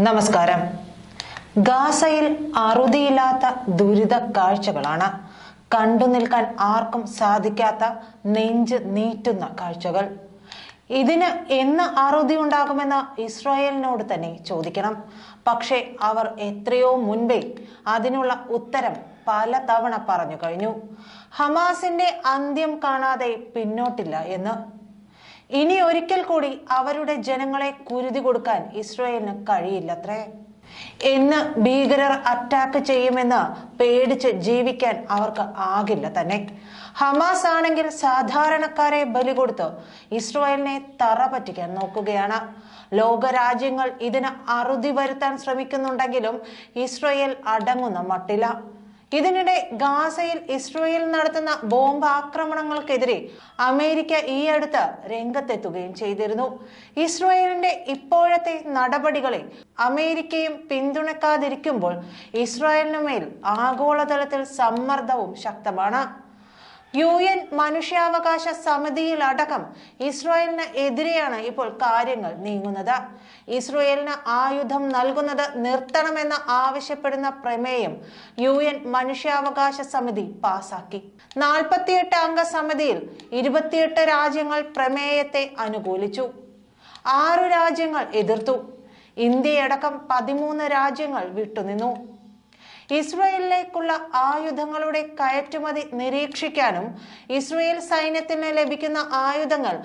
നമസ്കാരം. ഗാസയിൽ അറുതിയില്ലാത്ത ദുരിത കാഴ്ചകളാണ്. കണ്ടു നിൽക്കാൻ ആർക്കും സാധിക്കാത്ത നെഞ്ച് നീറ്റുന്ന കാഴ്ചകൾ. ഇതിന് എന്ന് അറുതി ഉണ്ടാകുമെന്ന് ഇസ്രായേലിനോട് തന്നെ ചോദിക്കണം. പക്ഷേ അവർ എത്രയോ മുൻപേ അതിനുള്ള ഉത്തരം പല തവണ പറഞ്ഞു കഴിഞ്ഞു. ഹമാസിന്റെ അന്ത്യം കാണാതെ പിന്നോട്ടില്ല എന്ന് ഇനി ഒരിക്കൽ കൂടി അവരുടെ ജനങ്ങളെ കുരുതി കൊടുക്കാൻ ഇസ്രായേലിന് കഴിയില്ലത്രേ. എന്ന് ഭീകരർ അറ്റാക്ക് ചെയ്യുമെന്ന് പേടിച്ച് ജീവിക്കാൻ അവർക്ക് ആകില്ല തന്നെ. ഹമാസ് ആണെങ്കിൽ സാധാരണക്കാരെ ബലി കൊടുത്ത് ഇസ്രായേലിനെ തറ പറ്റിക്കാൻ നോക്കുകയാണ്. ലോകരാജ്യങ്ങൾ ഇതിന് അറുതി വരുത്താൻ ശ്രമിക്കുന്നുണ്ടെങ്കിലും ഇസ്രായേൽ അടങ്ങുന്ന മട്ടില്ല ഇതിനിടെ ഗാസയിൽ ഇസ്രയേൽ നടത്തുന്ന ബോംബ് ആക്രമണങ്ങൾക്കെതിരെ അമേരിക്ക ഈ അടുത്ത് രംഗത്തെത്തുകയും ചെയ്തിരുന്നു. ഇസ്രയേലിന്റെ ഇപ്പോഴത്തെ നടപടികളെ അമേരിക്കയും പിന്തുണക്കാതിരിക്കുമ്പോൾ ഇസ്രായേലിനു മേൽ ആഗോളതലത്തിൽ സമ്മർദ്ദവും ശക്തമാണ്. യു എൻ മനുഷ്യാവകാശ സമിതിയിൽ അടക്കം ഇസ്രായേലിന് എതിരെയാണ് ഇപ്പോൾ കാര്യങ്ങൾ നീങ്ങുന്നത്. ഇസ്രായേലിന് ആയുധം നൽകുന്നത് നിർത്തണമെന്ന് ആവശ്യപ്പെടുന്ന പ്രമേയം യു എൻ മനുഷ്യാവകാശ സമിതി പാസാക്കി. നാൽപ്പത്തിയെട്ട് അംഗ സമിതിയിൽ ഇരുപത്തിയെട്ട് രാജ്യങ്ങൾ പ്രമേയത്തെ അനുകൂലിച്ചു. ആറു രാജ്യങ്ങൾ എതിർത്തു. ഇന്ത്യയടക്കം പതിമൂന്ന് രാജ്യങ്ങൾ വിട്ടുനിന്നു. ഇസ്രയേലിലേക്കുള്ള ആയുധങ്ങളുടെ കയറ്റുമതി നിരീക്ഷിക്കാനും ഇസ്രയേൽ സൈന്യത്തിന് ലഭിക്കുന്ന ആയുധങ്ങൾ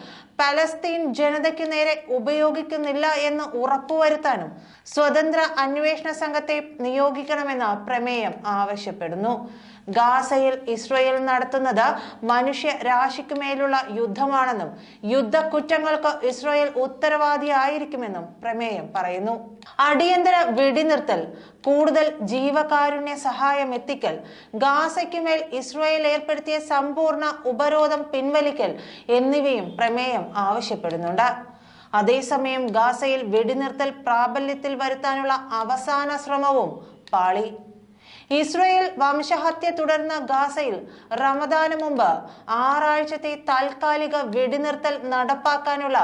പലസ്തീൻ ജനതയ്ക്ക് നേരെ ഉപയോഗിക്കുന്നില്ല എന്ന് ഉറപ്പുവരുത്താനും സ്വതന്ത്ര അന്വേഷണ സംഘത്തെ നിയോഗിക്കണമെന്ന് പ്രമേയം ആവശ്യപ്പെടുന്നു. ഗാസയിൽ ഇസ്രയേൽ നടത്തുന്നത് മനുഷ്യ രാശിക്കുമേലുള്ള യുദ്ധമാണെന്നും യുദ്ധക്കുറ്റങ്ങൾക്ക് ഇസ്രയേൽ ഉത്തരവാദിയായിരിക്കുമെന്നും പ്രമേയം പറയുന്നു. അടിയന്തര വെടിനിർത്തൽ കൂടുതൽ ജീവകാരുണ്യ സഹായം എത്തിക്കൽ ഗാസയ്ക്കുമേൽ ഇസ്രായേൽ ഏർപ്പെടുത്തിയ സമ്പൂർണ ഉപരോധം പിൻവലിക്കൽ എന്നിവയും പ്രമേയം ആവശ്യപ്പെടുന്നുണ്ട്. അതേസമയം ഗാസയിൽ വെടിനിർത്തൽ പ്രാബല്യത്തിൽ വരുത്താനുള്ള അവസാന ശ്രമവും പാളി. ഇസ്രയേൽ വംശഹത്യ തുടർന്ന ഗാസയിൽ റമദാന് മുമ്പ് ആറാഴ്ചത്തെ താൽക്കാലിക വെടിനിർത്തൽ നടപ്പാക്കാനുള്ള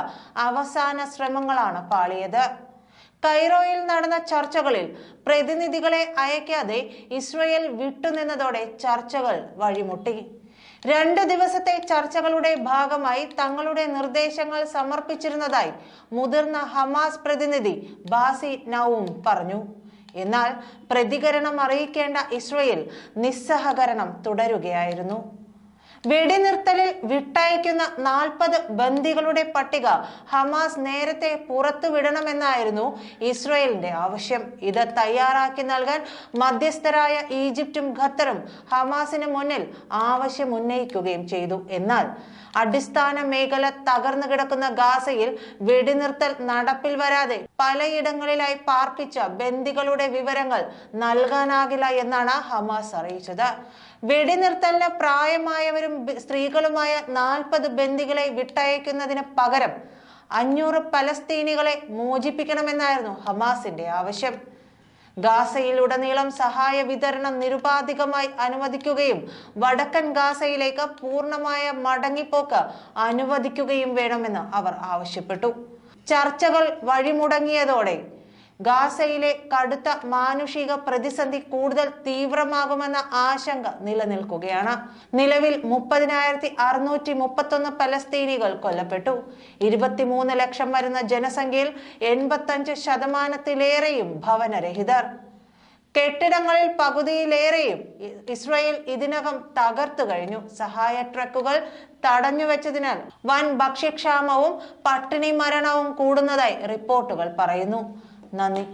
അവസാന ശ്രമങ്ങളാണ് പാളിയത്. കൈറോയിൽ നടന്ന ചർച്ചകളിൽ പ്രതിനിധികളെ അയക്കാതെ ഇസ്രയേൽ വിട്ടുനിന്നതോടെ ചർച്ചകൾ വഴിമുട്ടി. രണ്ട് ദിവസത്തെ ചർച്ചകളുടെ ഭാഗമായി തങ്ങളുടെ നിർദ്ദേശങ്ങൾ സമർപ്പിച്ചിരുന്നതായി മുതിർന്ന ഹമാസ് പ്രതിനിധി ബാസി നൌം പറഞ്ഞു. എന്നാൽ പ്രതികരണം അറിയിക്കേണ്ട ഇസ്രയേൽ നിസ്സഹകരണം തുടരുകയായിരുന്നു. വെടിനിർത്തലിൽ വിട്ടയക്കുന്ന നാൽപ്പത് ബന്ദികളുടെ പട്ടിക ഹമാസ് നേരത്തെ പുറത്തുവിടണമെന്നായിരുന്നു ഇസ്രയേലിന്റെ ആവശ്യം. ഇത് തയ്യാറാക്കി നൽകാൻ മധ്യസ്ഥരായ ഈജിപ്തും ഖത്തറും ഹമാസിന് മുന്നിൽ ആവശ്യം ഉന്നയിക്കുകയും ചെയ്തു. എന്നാൽ അടിസ്ഥാന മേഖല തകർന്നു കിടക്കുന്ന ഗാസയിൽ വെടിനിർത്തൽ നടപ്പിൽ വരാതെ പലയിടങ്ങളിലായി പാർപ്പിച്ച ബന്ദികളുടെ വിവരങ്ങൾ നൽകാനാകില്ല എന്നാണ് ഹമാസ് അറിയിച്ചത്. വെടിനിർത്തലിന് പ്രായമായവരും ബ- സ്ത്രീകളുമായ നാൽപ്പത് ബന്ദികളെ വിട്ടയക്കുന്നതിന് പകരം അഞ്ഞൂറ് പലസ്തീനികളെ മോചിപ്പിക്കണമെന്നായിരുന്നു ഹമാസിന്റെ ആവശ്യം. ഗാസയിൽ ഉടനീളം സഹായ വിതരണം നിരുപാധികമായി അനുവദിക്കുകയും വടക്കൻ ഗാസയിലേക്ക് പൂർണമായ മടങ്ങിപ്പോക്ക് അനുവദിക്കുകയും വേണമെന്ന് അവർ ആവശ്യപ്പെട്ടു. ചർച്ചകൾ വഴിമുടങ്ങിയതോടെ ഗാസയിലെ കടുത്ത മാനുഷിക പ്രതിസന്ധി കൂടുതൽ തീവ്രമാകുമെന്ന ആശങ്ക നിലനിൽക്കുകയാണ്. നിലവിൽ മുപ്പതിനായിരത്തി അറുന്നൂറ്റി മുപ്പത്തൊന്ന് പലസ്തീനികൾ കൊല്ലപ്പെട്ടു. ഇരുപത്തിമൂന്ന് ലക്ഷം വരുന്ന ജനസംഖ്യയിൽ എൺപത്തഞ്ച് ശതമാനത്തിലേറെയും ഭവനരഹിതർ. കെട്ടിടങ്ങളിൽ പകുതിയിലേറെയും ഇസ്രയേൽ ഇതിനകം തകർത്തു കഴിഞ്ഞു. സഹായ ട്രക്കുകൾ തടഞ്ഞു വെച്ചതിനാൽ വൻ ഭക്ഷ്യക്ഷാമവും പട്ടിണി മരണവും കൂടുന്നതായി റിപ്പോർട്ടുകൾ പറയുന്നു. नानी।